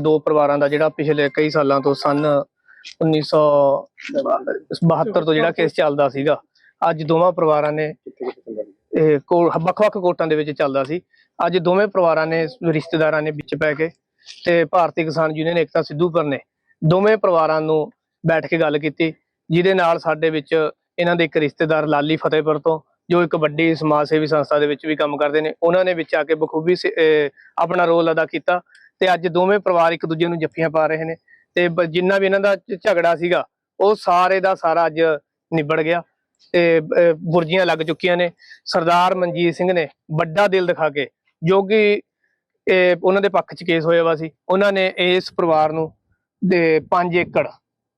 ਦੋ ਪਰਿਵਾਰਾਂ ਦਾ ਜਿਹੜਾ ਪਿਛਲੇ ਕਈ ਸਾਲਾਂ ਤੋਂ ਸਨ 1972 ਤੋਂ ਜਿਹੜਾ ਕੇਸ ਚੱਲਦਾ ਸੀਗਾ, ਅੱਜ ਦੋਵਾਂ ਪਰਿਵਾਰਾਂ ਨੇ ਇਹ ਵੱਖ-ਵੱਖ ਕੋਰਟਾਂ ਦੇ ਵਿੱਚ ਚੱਲਦਾ ਸੀ। ਅੱਜ ਦੋਵੇਂ ਪਰਿਵਾਰਾਂ ਨੇ ਰਿਸ਼ਤੇਦਾਰਾਂ ਨੇ ਵਿੱਚ ਪੈ ਕੇ ਤੇ ਭਾਰਤੀ ਕਿਸਾਨ ਯੂਨੀਅਨ ਏਕਤਾ ਸਿੱਧੂਪੁਰ ਨੇ ਦੋਵੇਂ ਪਰਿਵਾਰਾਂ ਨੂੰ ਬੈਠ ਕੇ ਗੱਲ ਕੀਤੀ, ਜਿਹਦੇ ਨਾਲ ਸਾਡੇ ਵਿੱਚ ਇਹਨਾਂ ਦੇ ਇੱਕ ਰਿਸ਼ਤੇਦਾਰ ਲਾਲੀ ਫਤਿਹਪੁਰ ਤੋਂ, ਜੋ ਇੱਕ ਵੱਡੀ ਸਮਾਜ ਸੇਵੀ ਸੰਸਥਾ ਦੇ ਵਿੱਚ ਵੀ ਕੰਮ ਕਰਦੇ ਨੇ, ਉਹਨਾਂ ਨੇ ਵਿੱਚ ਆ ਕੇ ਬਖੂਬੀ ਆਪਣਾ ਰੋਲ ਅਦਾ ਕੀਤਾ। ਤੇ ਅੱਜ ਦੋਵੇਂ ਪਰਿਵਾਰ ਇੱਕ ਦੂਜੇ ਨੂੰ ਜੱਫੀਆਂ ਪਾ ਰਹੇ ਨੇ ਤੇ ਬ- ਜਿੰਨਾ ਵੀ ਇਹਨਾਂ ਦਾ ਝਗੜਾ ਸੀਗਾ, ਉਹ ਸਾਰੇ ਦਾ ਸਾਰਾ ਅੱਜ ਨਿਬੜ ਗਿਆ ਤੇ ਬੁਰਜੀਆਂ ਲੱਗ ਚੁੱਕੀਆਂ ਨੇ। ਸਰਦਾਰ ਮਨਜੀਤ ਸਿੰਘ ਨੇ ਵੱਡਾ ਦਿਲ ਦਿਖਾ ਕੇ, ਜੋ ਕਿ ਉਹਨਾਂ ਦੇ ਪੱਖ 'ਚ ਕੇਸ ਹੋਇਆ ਵਾ ਸੀ, ਉਹਨਾਂ ਨੇ ਇਸ ਪਰਿਵਾਰ ਨੂੰ ਦੇ 5 ਏਕੜ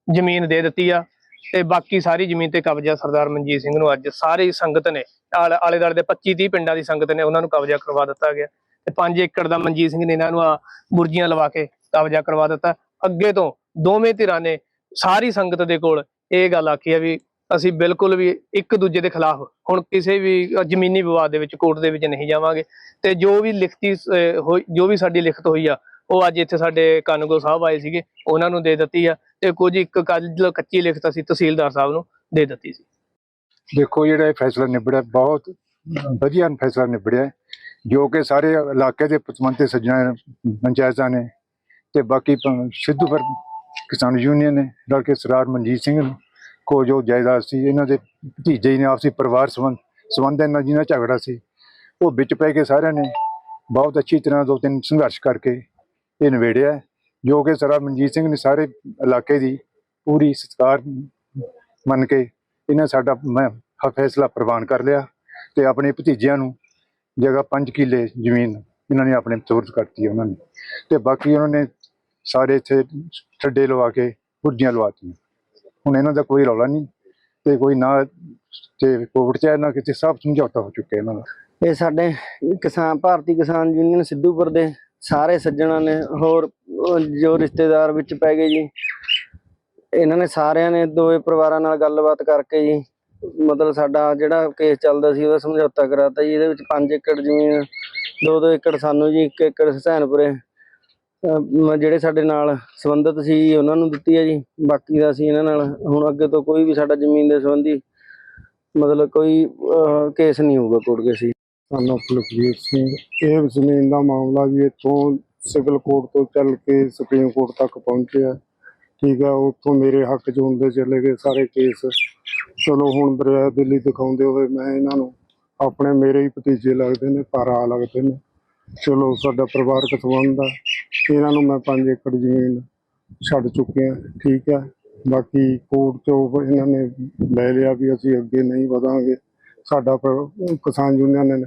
ਜ਼ਮੀਨ ਦੇ ਦਿੱਤੀ ਆ ਤੇ ਬਾਕੀ ਸਾਰੀ ਜ਼ਮੀਨ ਤੇ ਕਬਜ਼ਾ ਸਰਦਾਰ ਮਨਜੀਤ ਸਿੰਘ ਨੂੰ ਅੱਜ ਸਾਰੀ ਸੰਗਤ ਨੇ ਆਲੇ ਆਲੇ ਦੁਆਲੇ ਦੇ 25 30 ਪਿੰਡਾਂ ਦੀ ਸੰਗਤ ਨੇ ਉਹਨਾਂ ਨੂੰ ਕਬਜ਼ਾ ਕਰਵਾ ਦਿੱਤਾ ਗਿਆ ਤੇ 5 ਏਕੜ ਦਾ ਮਨਜੀਤ ਸਿੰਘ ਨੇ ਇਹਨਾਂ ਨੂੰ ਆ ਬੁਰਜੀਆਂ ਲਵਾ ਕੇ ਕਬਜ਼ਾ ਕਰਵਾ ਦਿੱਤਾ। ਅੱਗੇ ਤੋਂ ਦੋਵੇਂ ਧਿਰਾਂ ਨੇ ਸਾਰੀ ਸੰਗਤ ਦੇ ਕੋਲ ਇਹ ਗੱਲ ਆਖੀ ਆ ਵੀ ਅਸੀਂ ਬਿਲਕੁਲ ਵੀ ਇੱਕ ਦੂਜੇ ਦੇ ਖਿਲਾਫ ਹੁਣ ਕਿਸੇ ਵੀ ਜ਼ਮੀਨੀ ਵਿਵਾਦ ਦੇ ਵਿੱਚ, ਕੋਰਟ ਦੇ ਵਿੱਚ ਨਹੀਂ ਜਾਵਾਂਗੇ। ਤੇ ਜੋ ਵੀ ਲਿਖਤੀ ਹੋਈ, ਜੋ ਵੀ ਸਾਡੀ ਲਿਖਤ ਹੋਈ ਆ, ਉਹ ਅੱਜ ਇੱਥੇ ਸਾਡੇ ਕਾਨੂੰਗੋ ਸਾਹਿਬ ਆਏ ਸੀਗੇ, ਉਹਨਾਂ ਨੂੰ ਦੇ ਦਿੱਤੀ ਆ ਤੇ ਕੁਝ ਇੱਕ ਕੱਲ ਕੱਚੀ ਲਿਖਤ ਅਸੀਂ ਤਹਿਸੀਲਦਾਰ ਸਾਹਿਬ ਨੂੰ ਦੇ ਦਿੱਤੀ ਸੀ। ਦੇਖੋ ਜਿਹੜਾ ਇਹ ਫੈਸਲਾ ਨਿਬੜਿਆ, ਬਹੁਤ ਵਧੀਆ ਫੈਸਲਾ ਨਿਬੜਿਆ ਜੋ ਕਿ ਸਾਰੇ ਇਲਾਕੇ ਦੇ ਪਤਵੰਤੇ ਸੱਜਣਾ ਪੰਚਾਇਤਾਂ ਨੇ ਤੇ ਬਾਕੀ ਪ- ਸਿੱਧੂਪੁਰ ਕਿਸਾਨ ਯੂਨੀਅਨ ਨੇ ਰਲ ਕੇ ਸਰਦਾਰ ਮਨਜੀਤ ਸਿੰਘ ਨੂੰ ਕੋ ਜੋ ਜਾਇਦਾਦ ਸੀ, ਇਹਨਾਂ ਦੇ ਭਤੀਜੇ ਹੀ ਨੇ ਆਪਸੀ ਪਰਿਵਾਰ ਸੰਬੰਧ ਸੰਬੰਧ ਇਹਨਾਂ ਜਿਹਨਾਂ ਝਗੜਾ ਸੀ, ਉਹ ਵਿੱਚ ਪੈ ਕੇ ਸਾਰਿਆਂ ਨੇ ਬਹੁਤ ਅੱਛੀ ਤਰ੍ਹਾਂ ਦੋ ਤਿੰਨ ਸੰਘਰਸ਼ ਕਰਕੇ ਇਹ ਨਿਬੇੜਿਆ ਜੋ ਕਿ ਸਰਦਾਰ ਮਨਜੀਤ ਸਿੰਘ ਨੇ ਸਾਰੇ ਇਲਾਕੇ ਦੀ ਪੂਰੀ ਸਤਿਕਾਰ ਮੰਨ ਕੇ ਇਹਨਾਂ ਸਾਡਾ ਮੈਂ ਫੈਸਲਾ ਪ੍ਰਵਾਨ ਕਰ ਲਿਆ ਤੇ ਆਪਣੇ ਭਤੀਜਿਆਂ ਨੂੰ ਜਗ੍ਹਾ 5 ਕਿੱਲੇ ਜ਼ਮੀਨ ਇਹਨਾਂ ਨੇ ਆਪਣੇ ਸਪੁਰਦ ਕਰਤੀ ਉਹਨਾਂ ਨੇ। ਤੇ ਬਾਕੀ ਉਹਨਾਂ ਨੇ ਸਾਰੇ ਇੱਥੇ ਠੱਡੇ ਲਵਾ ਕੇ ਬੁੱਢੀਆਂ ਲਵਾਤੀਆਂ ਹੁਣ ਇਹਨਾਂ ਦਾ ਕੋਈ ਰੌਲਾ ਨਹੀਂ ਤੇ ਕੋਈ ਨਾ ਤੇ ਕੋਵਿਡ ਚ ਹੈ, ਨਾ ਕਿਸੇ ਸਭ ਸਮਝੌਤਾ ਹੋ ਚੁੱਕਿਆ ਇਹਨਾਂ ਦਾ। ਇਹ ਸਾਡੇ ਕਿਸਾਨ ਭਾਰਤੀ ਕਿਸਾਨ ਯੂਨੀਅਨ ਸਿੱਧੂਪੁਰ ਦੇ ਸਾਰੇ ਸੱਜਣਾ ਨੇ ਹੋਰ ਜੋ ਰਿਸ਼ਤੇਦਾਰ ਵਿੱਚ ਪੈ ਗਏ ਜੀ ਇਹਨਾਂ ਨੇ ਸਾਰਿਆਂ ਨੇ ਦੋਵੇਂ ਪਰਿਵਾਰਾਂ ਨਾਲ ਗੱਲਬਾਤ ਕਰਕੇ ਜੀ, ਮਤਲਬ ਸਾਡਾ ਜਿਹੜਾ ਕੇਸ ਚੱਲਦਾ ਸੀ ਉਹਦਾ ਸਮਝੌਤਾ ਕਰਾਤਾ ਜੀ, ਇਹਦੇ ਵਿੱਚ 5 ਏਕੜ ਜ਼ਮੀਨ 2-2 ਏਕੜ ਸਾਨੂੰ ਜੀ 1 ਏਕੜ ਹਸੈਨਪੁਰੇ ਜਿਹੜੇ ਸਾਡੇ ਨਾਲ ਸੰਬੰਧਿਤ ਸੀ ਉਹਨਾਂ ਨੂੰ ਦਿੱਤੀ ਹੈ ਜੀ, ਬਾਕੀ ਦਾ ਅਸੀਂ ਇਹਨਾਂ ਨਾਲ ਹੁਣ ਅੱਗੇ ਤੋਂ ਕੋਈ ਵੀ ਸਾਡਾ ਜ਼ਮੀਨ ਦੇ ਸੰਬੰਧੀ ਮਤਲਬ ਕੋਈ ਕੇਸ ਨਹੀਂ ਹੋਊਗਾ ਕੋਰਟ ਕੇਸ ਜੀ। ਸਾਨੂੰ ਕੁਲਵੀਰ ਸਿੰਘ, ਇਹ ਜ਼ਮੀਨ ਦਾ ਮਾਮਲਾ ਵੀ ਇੱਥੋਂ ਸਿਵਲ ਕੋਰਟ ਤੋਂ ਚੱਲ ਕੇ ਸੁਪਰੀਮ ਕੋਰਟ ਤੱਕ ਪਹੁੰਚਿਆ। ਠੀਕ ਹੈ ਉੱਥੋਂ ਮੇਰੇ ਹੱਕ 'ਚ ਹੁੰਦੇ ਚਲੇ ਗਏ ਸਾਰੇ ਕੇਸ। ਚਲੋ ਹੁਣ ਦਰਿਆ ਦਿੱਲੀ ਦਿਖਾਉਂਦੇ ਹੋਏ ਮੈਂ ਇਹਨਾਂ ਨੂੰ ਆਪਣੇ ਮੇਰੇ ਹੀ ਭਤੀਜੇ ਲੱਗਦੇ ਨੇ ਭਰਾ ਲੱਗਦੇ ਨੇ। ਚਲੋ ਸਾਡਾ ਪਰਿਵਾਰਕ ਸੰਬੰਧ ਆ ਇਹਨਾਂ ਨੂੰ ਮੈਂ 5 ਏਕੜ ਜ਼ਮੀਨ ਛੱਡ ਚੁੱਕਿਆ ਠੀਕ ਹੈ ਬਾਕੀ ਕੋਰਟ 'ਚੋਂ ਇਹਨਾਂ ਨੇ ਲੈ ਲਿਆ ਵੀ ਅਸੀਂ ਅੱਗੇ ਨਹੀਂ ਵਧਾਂਗੇ। ਸਾਡਾ ਕਿਸਾਨ ਯੂਨੀਅਨ ਨੇ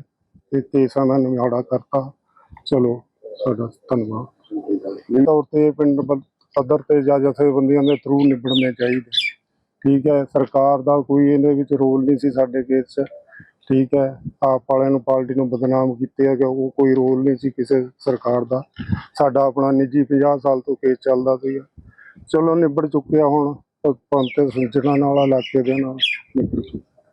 ਤੇ ਕੇਸਾਂ ਦਾ ਨਿਵਾੜਾ ਕਰਤਾ। ਚਲੋ ਸਾਡਾ ਧੰਨਵਾਦ। ਤੌਰ ਤੇ ਪਿੰਡ ਪੱਧਰ ਤੇ ਜਾਂ ਜਥੇਬੰਦੀਆਂ ਦੇ ਥਰੂ ਨਿਬੜਨੇ ਚਾਹੀਦੇ ਠੀਕ ਹੈ, ਸਰਕਾਰ ਦਾ ਕੋਈ ਇਹਦੇ ਵਿੱਚ ਰੋਲ ਨਹੀਂ ਸੀ ਸਾਡੇ ਕੇਸ 'ਚ। ਠੀਕ ਹੈ, ਆਪ ਵਾਲਿਆਂ ਨੂੰ ਪਾਰਟੀ ਨੂੰ ਬਦਨਾਮ ਕੀਤੇ ਆ ਕਿ ਉਹ ਕੋਈ ਰੋਲ ਨਹੀਂ ਸੀ ਕਿਸੇ ਸਰਕਾਰ ਦਾ। ਸਾਡਾ ਆਪਣਾ ਨਿੱਜੀ 50 ਸਾਲ ਤੋਂ ਕੇਸ ਚੱਲਦਾ ਸੀਗਾ ਚਲੋ, ਨਿਬੜ ਚੁੱਕਿਆ ਹੁਣ। ਪੰਥ ਸੱਜਣਾ ਨਾਲ ਇਲਾਕੇ ਦੇ ਨਾਲ। ਨਿਬੜ ਚੁੱਕਿਆ